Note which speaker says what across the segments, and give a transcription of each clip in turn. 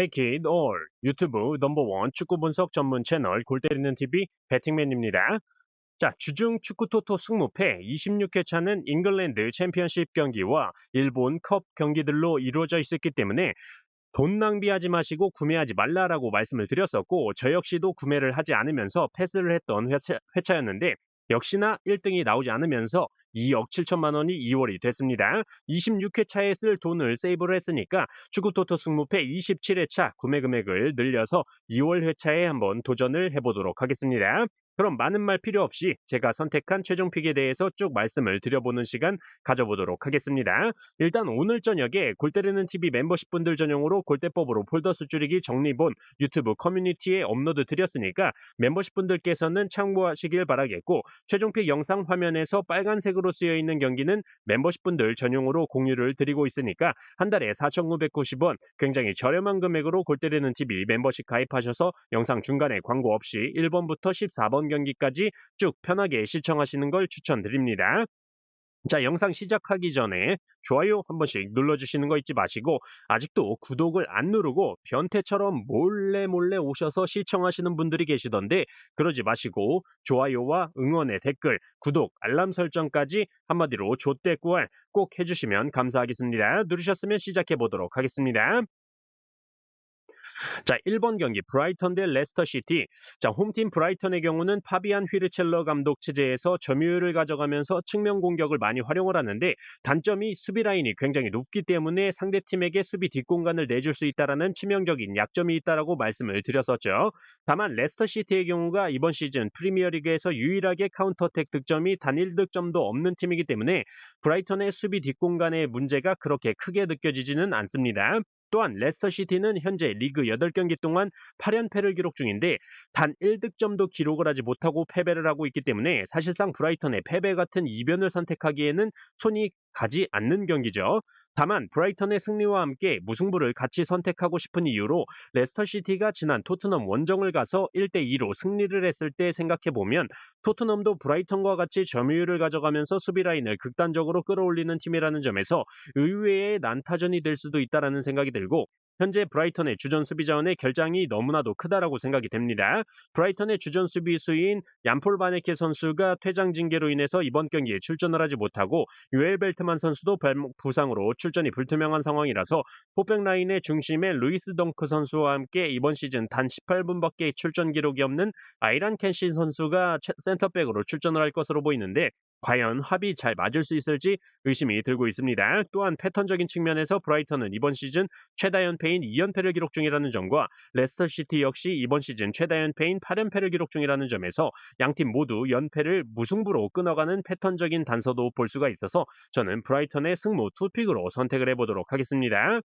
Speaker 1: Take it all. 유튜브 넘버원 축구 분석 전문 채널 골 때리는 TV 배팅맨입니다. 자, 주중 축구 토토 승무패 26회 차는 잉글랜드 챔피언십 경기와 일본 컵 경기들로 이루어져 있었기 때문에 돈 낭비하지 마시고 구매하지 말라라고 말씀을 드렸었고 저 역시도 구매를 하지 않으면서 패스를 했던 회차, 회차였는데 역시나 1등이 나오지 않으면서 2억 7천만 원이 2월이 됐습니다. 26회차에 쓸 돈을 세이브를 했으니까 축구 토토 승무패 27회차 구매 금액을 늘려서 2월 회차에 한번 도전을 해보도록 하겠습니다. 그럼 많은 말 필요 없이 제가 선택한 최종 픽에 대해서 쭉 말씀을 드려보는 시간 가져보도록 하겠습니다. 일단 오늘 저녁에 골때리는 TV 멤버십 분들 전용으로 골대법으로 폴더 수줄이기 정리본 유튜브 커뮤니티에 업로드 드렸으니까 멤버십 분들께서는 참고하시길 바라겠고 최종 픽 영상 화면에서 빨간색으로 쓰여 있는 경기는 멤버십 분들 전용으로 공유를 드리고 있으니까 한 달에 4,990원 굉장히 저렴한 금액으로 골때리는 TV 멤버십 가입하셔서 영상 중간에 광고 없이 1번부터 14번 경기까지 쭉 편하게 시청하시는 걸 추천드립니다. 자, 영상 시작하기 전에 좋아요 한 번씩 눌러주시는 거 잊지 마시고 아직도 구독을 안 누르고 변태처럼 몰래 몰래 오셔서 시청하시는 분들이 계시던데 그러지 마시고 좋아요와 응원의 댓글, 구독, 알람 설정까지 한마디로 조대꾸알 꼭 해주시면 감사하겠습니다. 누르셨으면 시작해 보도록 하겠습니다. 자, 1번 경기 브라이턴 대 레스터 시티. 자, 홈팀 브라이턴의 경우는 파비안 휘르첼러 감독 체제에서 점유율을 가져가면서 측면 공격을 많이 활용을 하는데 단점이 수비 라인이 굉장히 높기 때문에 상대 팀에게 수비 뒷공간을 내줄 수 있다라는 치명적인 약점이 있다라고 말씀을 드렸었죠. 다만 레스터 시티의 경우가 이번 시즌 프리미어리그에서 유일하게 카운터택 득점이 단 1득점도 없는 팀이기 때문에 브라이턴의 수비 뒷공간의 문제가 그렇게 크게 느껴지지는 않습니다. 또한 레스터시티는 현재 리그 8경기 동안 8연패를 기록 중인데 단 1득점도 기록을 하지 못하고 패배를 하고 있기 때문에 사실상 브라이턴의 패배 같은 이변을 선택하기에는 손이 가지 않는 경기죠. 다만 브라이턴의 승리와 함께 무승부를 같이 선택하고 싶은 이유로 레스터시티가 지난 토트넘 원정을 가서 1대2로 승리를 했을 때 생각해보면 토트넘도 브라이턴과 같이 점유율을 가져가면서 수비 라인을 극단적으로 끌어올리는 팀이라는 점에서 의외의 난타전이 될 수도 있다라는 생각이 들고 현재 브라이턴의 주전 수비 자원의 결장이 너무나도 크다라고 생각이 됩니다. 브라이턴의 주전 수비수인 얀폴 바네케 선수가 퇴장 징계로 인해서 이번 경기에 출전을 하지 못하고 유엘 벨트만 선수도 부상으로 출전이 불투명한 상황이라서 포백 라인의 중심에 루이스 덩크 선수와 함께 이번 시즌 단 18분밖에 출전 기록이 없는 아이란 켄신 선수가 센터백으로 출전을 할 것으로 보이는데 과연 합이 잘 맞을 수 있을지 의심이 들고 있습니다. 또한 패턴적인 측면에서 브라이턴은 이번 시즌 최다 연패 인 2연패를 기록 중이라는 점과 레스터 시티 역시 이번 시즌 최다 연패인 8연패를 기록 중이라는 점에서 양팀 모두 연패를 무승부로 끊어가는 패턴적인 단서도 볼 수가 있어서 저는 브라이턴의 승무 투픽으로 선택을 해보도록 하겠습니다.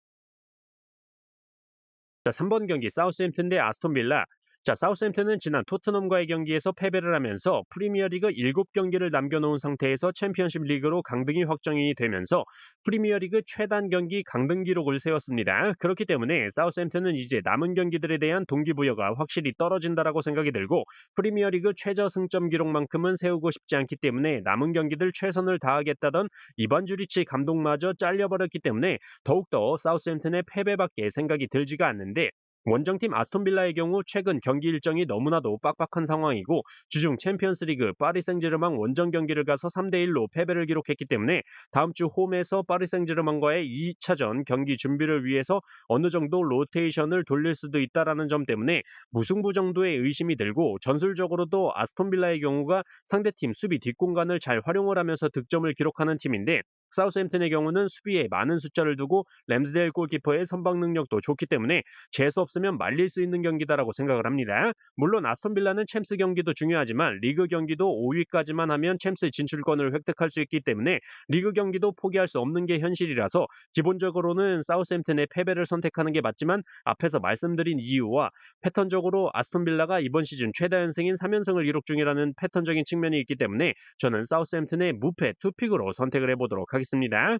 Speaker 1: 자, 3번 경기 사우스햄튼 대 아스톤 빌라 자, 사우스햄튼은 지난 토트넘과의 경기에서 패배를 하면서 프리미어리그 7경기를 남겨놓은 상태에서 챔피언십 리그로 강등이 확정이 되면서 프리미어리그 최단 경기 강등 기록을 세웠습니다. 그렇기 때문에 사우스햄튼은 이제 남은 경기들에 대한 동기부여가 확실히 떨어진다라고 생각이 들고 프리미어리그 최저 승점 기록만큼은 세우고 싶지 않기 때문에 남은 경기들 최선을 다하겠다던 이반 주리치 감독마저 잘려버렸기 때문에 더욱더 사우스햄튼의 패배밖에 생각이 들지가 않는데 원정팀 아스톤빌라의 경우 최근 경기 일정이 너무나도 빡빡한 상황이고 주중 챔피언스리그 파리 생제르맹 원정 경기를 가서 3대 1로 패배를 기록했기 때문에 다음 주 홈에서 파리 생제르맹과의 2차전 경기 준비를 위해서 어느 정도 로테이션을 돌릴 수도 있다라는 점 때문에 무승부 정도의 의심이 들고 전술적으로도 아스톤빌라의 경우가 상대팀 수비 뒷공간을 잘 활용을 하면서 득점을 기록하는 팀인데 사우스햄튼의 경우는 수비에 많은 숫자를 두고 램스데일 골키퍼의 선방 능력도 좋기 때문에 재수 없으면 말릴 수 있는 경기다라고 생각을 합니다. 물론 아스톤 빌라는 챔스 경기도 중요하지만 리그 경기도 5위까지만 하면 챔스 진출권을 획득할 수 있기 때문에 리그 경기도 포기할 수 없는 게 현실이라서 기본적으로는 사우스햄튼의 패배를 선택하는 게 맞지만 앞에서 말씀드린 이유와 패턴적으로 아스톤 빌라가 이번 시즌 최다 연승인 3연승을 기록 중이라는 패턴적인 측면이 있기 때문에 저는 사우스햄튼의 무패 투픽으로 선택을 해보도록 하겠습니다. 하겠습니다.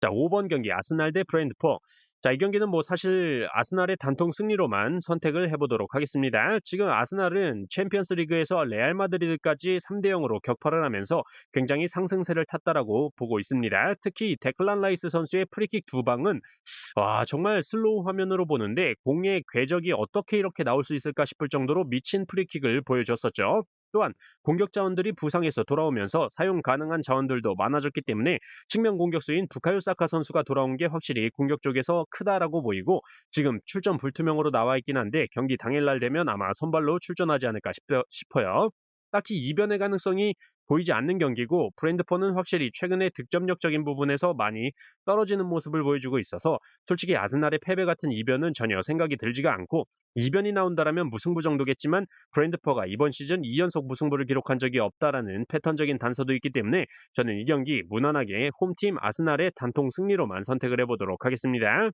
Speaker 1: 자, 5번 경기 아스날 대 브랜드포. 자, 이 경기는 뭐 사실 아스날의 단통 승리로만 선택을 해보도록 하겠습니다. 지금 아스날은 챔피언스 리그에서 레알 마드리드까지 3대 0으로 격파를 하면서 굉장히 상승세를 탔다라고 보고 있습니다. 특히 데클란 라이스 선수의 프리킥 두 방은 와, 정말 슬로우 화면으로 보는데 공의 궤적이 어떻게 이렇게 나올 수 있을까 싶을 정도로 미친 프리킥을 보여줬었죠. 또한 공격 자원들이 부상에서 돌아오면서 사용 가능한 자원들도 많아졌기 때문에 측면 공격수인 부카요 사카 선수가 돌아온 게 확실히 공격 쪽에서 크다라고 보이고 지금 출전 불투명으로 나와 있긴 한데 경기 당일날 되면 아마 선발로 출전하지 않을까 싶어, 싶어요. 딱히 이변의 가능성이 보이지 않는 경기고 브랜드포는 확실히 최근에 득점력적인 부분에서 많이 떨어지는 모습을 보여주고 있어서 솔직히 아스날의 패배 같은 이변은 전혀 생각이 들지가 않고 이변이 나온다라면 무승부 정도겠지만 브랜드포가 이번 시즌 2연속 무승부를 기록한 적이 없다라는 패턴적인 단서도 있기 때문에 저는 이 경기 무난하게 홈팀 아스날의 단통 승리로만 선택을 해보도록 하겠습니다.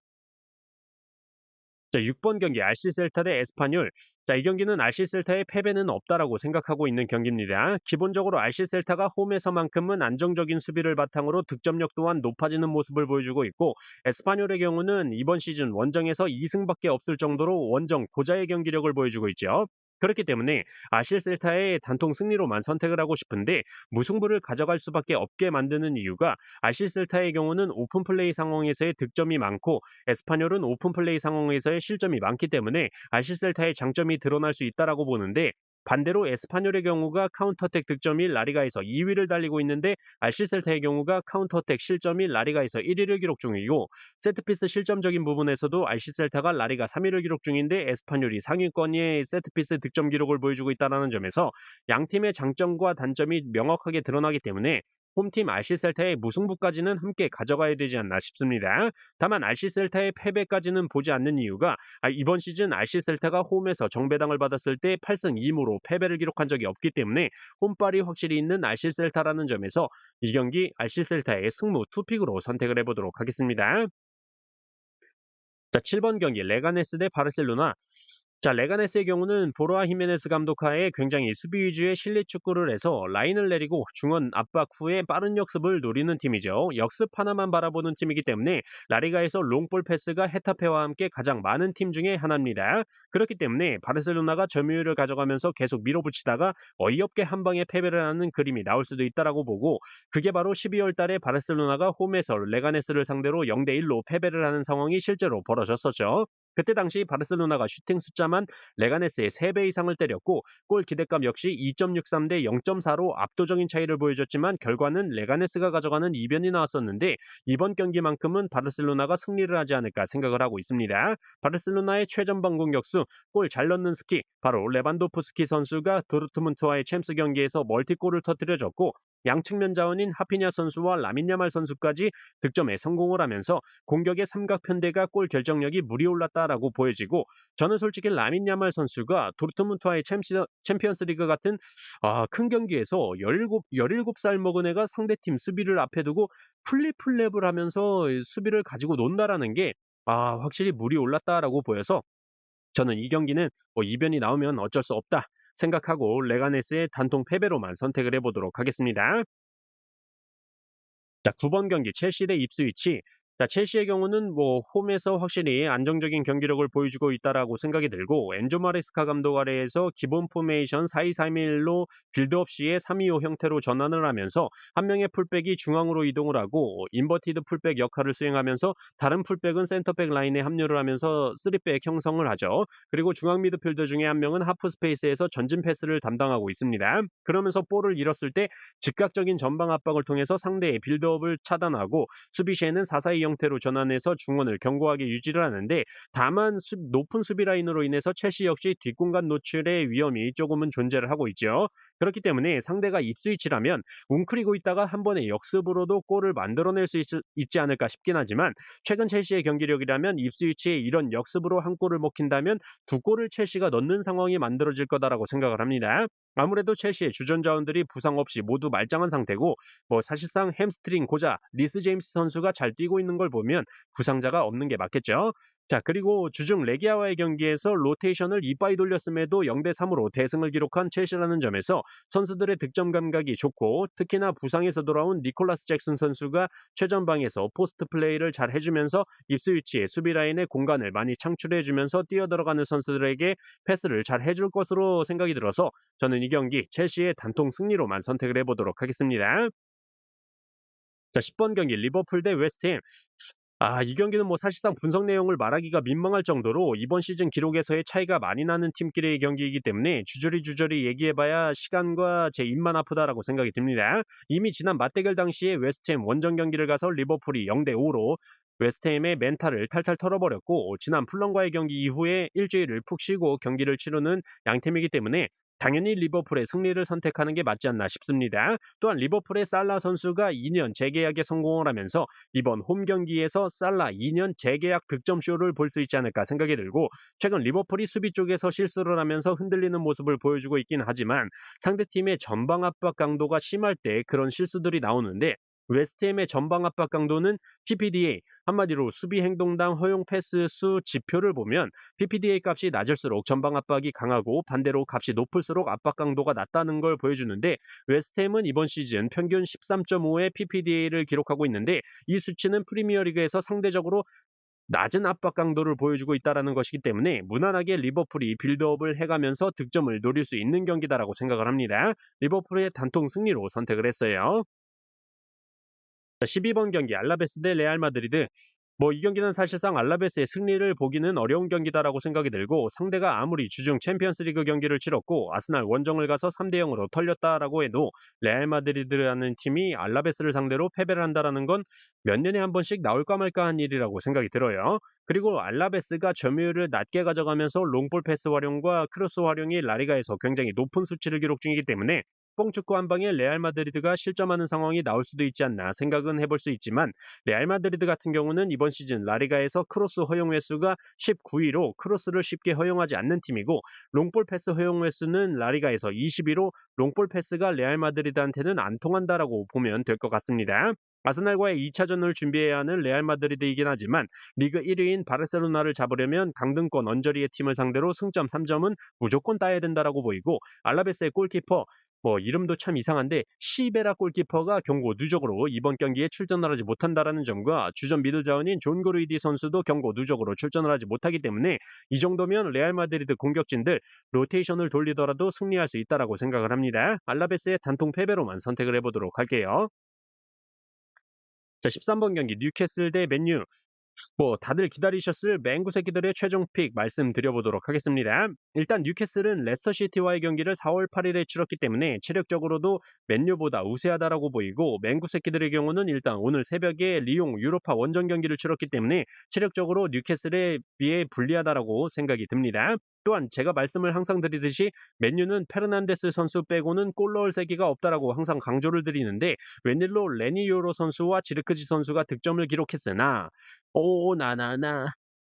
Speaker 1: 자, 6번 경기 RC 셀타 대 에스파뇰. 자, 이 경기는 RC 셀타의 패배는 없다라고 생각하고 있는 경기입니다. 기본적으로 RC 셀타가 홈에서만큼은 안정적인 수비를 바탕으로 득점력 또한 높아지는 모습을 보여주고 있고 에스파뇰의 경우는 이번 시즌 원정에서 2승밖에 없을 정도로 원정 고자의 경기력을 보여주고 있죠. 그렇기 때문에 아실 셀타의 단통 승리로만 선택을 하고 싶은데 무승부를 가져갈 수밖에 없게 만드는 이유가 아실 셀타의 경우는 오픈 플레이 상황에서의 득점이 많고 에스파뇰은 오픈 플레이 상황에서의 실점이 많기 때문에 아실 셀타의 장점이 드러날 수 있다라고 보는데 반대로 에스파뇰의 경우가 카운터택 득점이 라리가에서 2위를 달리고 있는데 알실셀타의 경우가 카운터택 실점이 라리가에서 1위를 기록 중이고 세트피스 실점적인 부분에서도 알실셀타가 라리가 3위를 기록 중인데 에스파뇰이 상위권의 세트피스 득점 기록을 보여주고 있다는 점에서 양 팀의 장점과 단점이 명확하게 드러나기 때문에 홈팀 알시셀타의 무승부까지는 함께 가져가야 되지 않나 싶습니다. 다만 알시셀타의 패배까지는 보지 않는 이유가 아, 이번 시즌 알시셀타가 홈에서 정배당을 받았을 때 8승 2무로 패배를 기록한 적이 없기 때문에 홈발이 확실히 있는 알시셀타라는 점에서 이 경기 알시셀타의 승무 투픽으로 선택을 해보도록 하겠습니다. 자, 7번 경기 레가네스 대 바르셀로나. 자, 레가네스의 경우는 보로아 히메네스 감독 하에 굉장히 수비 위주의 실내 축구를 해서 라인을 내리고 중원 압박 후에 빠른 역습을 노리는 팀이죠. 역습 하나만 바라보는 팀이기 때문에 라리가에서 롱볼 패스가 헤타페와 함께 가장 많은 팀 중에 하나입니다. 그렇기 때문에 바르셀로나가 점유율을 가져가면서 계속 밀어붙이다가 어이없게 한 방에 패배를 하는 그림이 나올 수도 있다라고 보고 그게 바로 12월 달에 바르셀로나가 홈에서 레가네스를 상대로 0대 1로 패배를 하는 상황이 실제로 벌어졌었죠. 그때 당시 바르셀로나가 슈팅 숫자만 레가네스의 3배 이상을 때렸고 골 기대감 역시 2.63 대 0.4로 압도적인 차이를 보여줬지만 결과는 레가네스가 가져가는 이변이 나왔었는데 이번 경기만큼은 바르셀로나가 승리를 하지 않을까 생각을 하고 있습니다. 바르셀로나의 최전방 공격수 골 잘 넣는 스키 바로 레반도프스키 선수가 도르트문트와의 챔스 경기에서 멀티골을 터뜨려줬고 양측면 자원인 하피냐 선수와 라민야말 선수까지 득점에 성공을 하면서 공격의 삼각편대가 골 결정력이 물이 올랐다라고 보여지고 저는 솔직히 라민야말 선수가 도르트문트와의 챔피언스 리그 같은 아, 큰 경기에서 17, 17살 먹은 애가 상대팀 수비를 앞에 두고 플립플랩을 하면서 수비를 가지고 논다라는 게 아, 확실히 물이 올랐다라고 보여서 저는 이 경기는 뭐 이변이 나오면 어쩔 수 없다 생각하고 레가네스의 단통 패배로만 선택을 해보도록 하겠습니다. 자, 9번 경기 첼시 대 입스위치. 자, 첼시의 경우는 뭐 홈에서 확실히 안정적인 경기력을 보여주고 있다라고 생각이 들고 엔조 마레스카 감독 아래에서 기본 포메이션 4-2-3-1로 빌드업 시에 3-2-5 형태로 전환을 하면서 한 명의 풀백이 중앙으로 이동을 하고 인버티드 풀백 역할을 수행하면서 다른 풀백은 센터백 라인에 합류를 하면서 3백 형성을 하죠. 그리고 중앙 미드필더 중에 한 명은 하프 스페이스에서 전진 패스를 담당하고 있습니다. 그러면서 볼을 잃었을 때 즉각적인 전방 압박을 통해서 상대의 빌드업을 차단하고 수비 시에는 4-4-2 형태로 전환해서 중원을 견고하게 유지를 하는데 다만 수, 높은 수비 라인으로 인해서 첼시 역시 뒷공간 노출의 위험이 조금은 존재를 하고 있죠. 그렇기 때문에 상대가 입스위치라면 웅크리고 있다가 한 번의 역습으로도 골을 만들어낼 수 있, 지 않을까 싶긴 하지만 최근 첼시의 경기력이라면 입스위치에 이런 역습으로 한 골을 먹힌다면 두 골을 첼시가 넣는 상황이 만들어질 거다라고 생각을 합니다. 아무래도 첼시의 주전 자원들이 부상 없이 모두 말짱한 상태고 뭐 사실상 햄스트링 고자 리스 제임스 선수가 잘 뛰고 있는 걸 보면 부상자가 없는 게 맞겠죠. 자, 그리고 주중 레기아와의 경기에서 로테이션을 이빠이 돌렸음에도 0대 3으로 대승을 기록한 첼시라는 점에서 선수들의 득점 감각이 좋고 특히나 부상에서 돌아온 니콜라스 잭슨 선수가 최전방에서 포스트 플레이를 잘 해주면서 입스위치의 수비 라인에 공간을 많이 창출해주면서 뛰어들어가는 선수들에게 패스를 잘 해줄 것으로 생각이 들어서 저는 이 경기 첼시의 단통 승리로만 선택을 해보도록 하겠습니다. 자, 10번 경기 리버풀 대 웨스트햄. 아, 이 경기는 뭐 사실상 분석 내용을 말하기가 민망할 정도로 이번 시즌 기록에서의 차이가 많이 나는 팀끼리의 경기이기 때문에 주저리 주저리 얘기해봐야 시간과 제 입만 아프다라고 생각이 듭니다. 이미 지난 맞대결 당시에 웨스트햄 원정 경기를 가서 리버풀이 0대 5로 웨스트햄의 멘탈을 탈탈 털어버렸고 지난 풀런과의 경기 이후에 일주일을 푹 쉬고 경기를 치르는 양팀이기 때문에 당연히 리버풀의 승리를 선택하는 게 맞지 않나 싶습니다. 또한 리버풀의 살라 선수가 2년 재계약에 성공을 하면서 이번 홈 경기에서 살라 2년 재계약 득점쇼를 볼 수 있지 않을까 생각이 들고 최근 리버풀이 수비 쪽에서 실수를 하면서 흔들리는 모습을 보여주고 있긴 하지만 상대팀의 전방 압박 강도가 심할 때 그런 실수들이 나오는데 웨스트햄의 전방 압박 강도는 PPDA 한마디로 수비 행동당 허용 패스 수 지표를 보면 PPDA 값이 낮을수록 전방 압박이 강하고 반대로 값이 높을수록 압박 강도가 낮다는 걸 보여주는데 웨스트햄은 이번 시즌 평균 13.5의 PPDA를 기록하고 있는데 이 수치는 프리미어리그에서 상대적으로 낮은 압박 강도를 보여주고 있다는 것이기 때문에 무난하게 리버풀이 빌드업을 해가면서 득점을 노릴 수 있는 경기다라고 생각을 합니다. 리버풀의 단통 승리로 선택을 했어요. 자, 12번 경기 알라베스 대 레알 마드리드. 뭐 이 경기는 사실상 알라베스의 승리를 보기는 어려운 경기다라고 생각이 들고 상대가 아무리 주중 챔피언스리그 경기를 치렀고 아스날 원정을 가서 3대 0으로 털렸다라고 해도 레알 마드리드라는 팀이 알라베스를 상대로 패배를 한다라는 건 몇 년에 한 번씩 나올까 말까 한 일이라고 생각이 들어요. 그리고 알라베스가 점유율을 낮게 가져가면서 롱볼 패스 활용과 크로스 활용이 라리가에서 굉장히 높은 수치를 기록 중이기 때문에 뽕 축구 한 방에 레알 마드리드가 실점하는 상황이 나올 수도 있지 않나 생각은 해볼 수 있지만 레알 마드리드 같은 경우는 이번 시즌 라리가에서 크로스 허용 횟수가 19위로 크로스를 쉽게 허용하지 않는 팀이고 롱볼 패스 허용 횟수는 라리가에서 21호 롱볼 패스가 레알 마드리드한테는 안 통한다라고 보면 될 것 같습니다. 아스날과의 2차전을 준비해야 하는 레알 마드리드이긴 하지만 리그 1위인 바르셀로나를 잡으려면 강등권 언저리의 팀을 상대로 승점 3점은 무조건 따야 된다라고 보이고 알라베스의 골키퍼 뭐 이름도 참 이상한데 시베라 골키퍼가 경고 누적으로 이번 경기에 출전을 하지 못한다라는 점과 주전 미드 자원인 존 고르이디 선수도 경고 누적으로 출전을 하지 못하기 때문에 이 정도면 레알 마드리드 공격진들 로테이션을 돌리더라도 승리할 수 있다라고 생각을 합니다. 알라베스의 단통 패배로만 선택을 해보도록 할게요. 자, 13번 경기 뉴캐슬 대 맨유. 뭐 다들 기다리셨을 맹구 새끼들의 최종 픽 말씀드려보도록 하겠습니다. 일단 뉴캐슬은 레스터 시티와의 경기를 4월 8일에 치렀기 때문에 체력적으로도 맨유보다 우세하다라고 보이고 맹구 새끼들의 경우는 일단 오늘 새벽에 리용 유로파 원정 경기를 치렀기 때문에 체력적으로 뉴캐슬에 비해 불리하다라고 생각이 듭니다. 또한 제가 말씀을 항상 드리듯이 맨유는 페르난데스 선수 빼고는 골 넣을 세기가 없다라고 항상 강조를 드리는데 웬일로 레니요로 선수와 지르크지 선수가 득점을 기록했으나 오나나나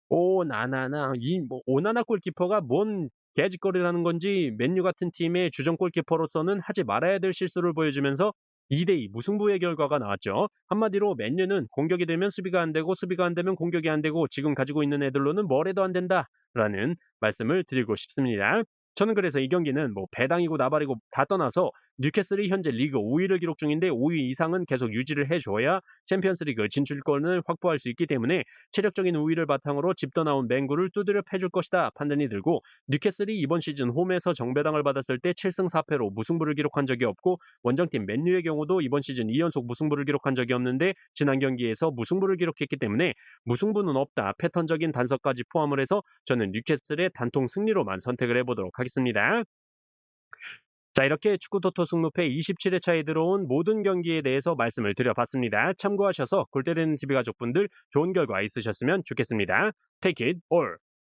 Speaker 1: 오나나나 이 뭐 오나나 골키퍼가 뭔 개짓거리라는 건지 맨유 같은 팀의 주전 골키퍼로서는 하지 말아야 될 실수를 보여주면서 2대2 무승부의 결과가 나왔죠. 한마디로 맨유는 공격이 되면 수비가 안 되고 수비가 안 되면 공격이 안 되고 지금 가지고 있는 애들로는 뭘 해도 안 된다라는 말씀을 드리고 싶습니다. 저는 그래서 이 경기는 뭐 배당이고 나발이고 다 떠나서 뉴캐슬이 현재 리그 5위를 기록 중인데 5위 이상은 계속 유지를 해줘야 챔피언스리그 진출권을 확보할 수 있기 때문에 체력적인 우위를 바탕으로 집 떠나온 맹구를 두드려 패줄 것이다 판단이 들고 뉴캐슬이 이번 시즌 홈에서 정배당을 받았을 때 7승 4패로 무승부를 기록한 적이 없고 원정팀 맨유의 경우도 이번 시즌 2연속 무승부를 기록한 적이 없는데 지난 경기에서 무승부를 기록했기 때문에 무승부는 없다 패턴적인 단서까지 포함을 해서 저는 뉴캐슬의 단통 승리로만 선택을 해보도록 하겠습니다. 자, 이렇게 축구 토토 승무패 27회차에 들어온 모든 경기에 대해서 말씀을 드려봤습니다. 참고하셔서 골때리는 TV 가족분들 좋은 결과 있으셨으면 좋겠습니다. Take it all!